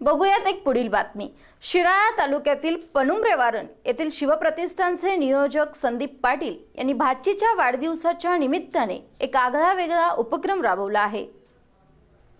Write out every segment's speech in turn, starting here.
बघूयात एक पुढील बातमी. शिराळा तालुक्यातील पनुमरेवारण येथील शिवप्रतिष्ठानचे नियोजक संदीप पाटील यांनी भाचीच्या वाढदिवसाच्या निमित्ताने एक आगळा वेगळा उपक्रम राबवला आहे.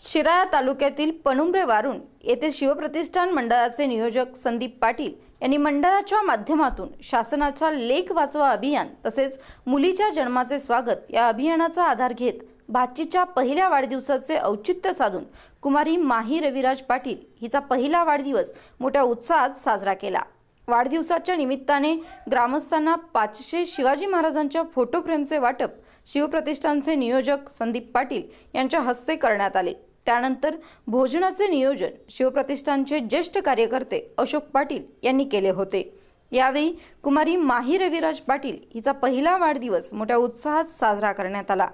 शिराळा तालुक्यातील पनुमरे वारुण येथील शिवप्रतिष्ठान मंडळाचे नियोजक संदीप पाटील यांनी मंडळाच्या माध्यमातून शासनाच्या लेख वाचवा अभियान तसेच मुलीच्या जन्माचे स्वागत या अभियानाचा आधार घेत भाचीच्या पहिल्या वाढदिवसाचे औचित्य साधून कुमारी माही रविराज पाटील हिचा पहिला वाढदिवस मोठ्या उत्साहात साजरा केला. वाढदिवसाच्या निमित्ताने ग्रामस्थांना पाचशे शिवाजी महाराजांच्या फोटो फ्रेमचे वाटप शिवप्रतिष्ठानचे नियोजक संदीप पाटील यांच्या हस्ते करण्यात आले. त्यानंतर भोजनाचे नियोजन शिवप्रतिष्ठानचे ज्येष्ठ कार्यकर्ते अशोक पाटील यांनी केले होते. यावेळी कुमारी माही रविराज पाटील हिचा पहिला वाढदिवस मोठ्या उत्साहात साजरा करण्यात आला.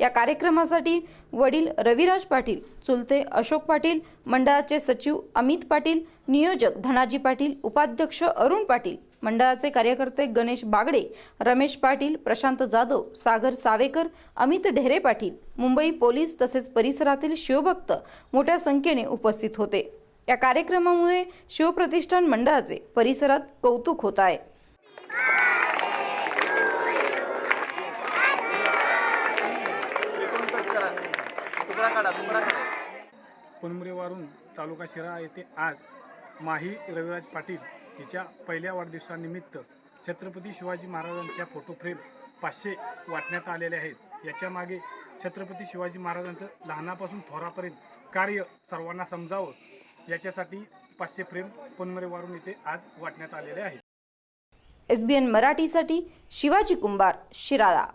या कार्यक्रमासाठी वडील रविराज पाटील चुलते अशोक पाटील मंडळाचे सचिव अमित पाटील नियोजक धनाजी पाटील उपाध्यक्ष अरुण पाटील मंडळाचे कार्यकर्ते गणेश बागडे रमेश पाटील प्रशांत जाधव सागर सावेकर अमित ढेरे पाटील मुंबई पोलीस तसेच परिसरातील शिवभक्त मोठ्या संख्येने उपस्थित होते. या कार्यक्रमामुळे शिवप्रतिष्ठान मंडळाचे परिसरात कौतुक होत आहे. पुनमरेवारून तालुका शिराळा येथे आज माही रविराज पाटील हिच्या पहिल्या वाढदिवसानिमित्त छत्रपती शिवाजी महाराजांच्या फोटो फ्रेम पाचशे वाटण्यात आलेले आहेत. याच्या मागे छत्रपती शिवाजी महाराजांचं लहानापासून थोरापर्यंत कार्य सर्वांना समजावं याच्यासाठी पाचशे फ्रेम पुनमरेवारून येथे आज वाटण्यात आलेले आहेत. एस बी एन मराठीसाठी शिवाजी कुंभार शिराळा.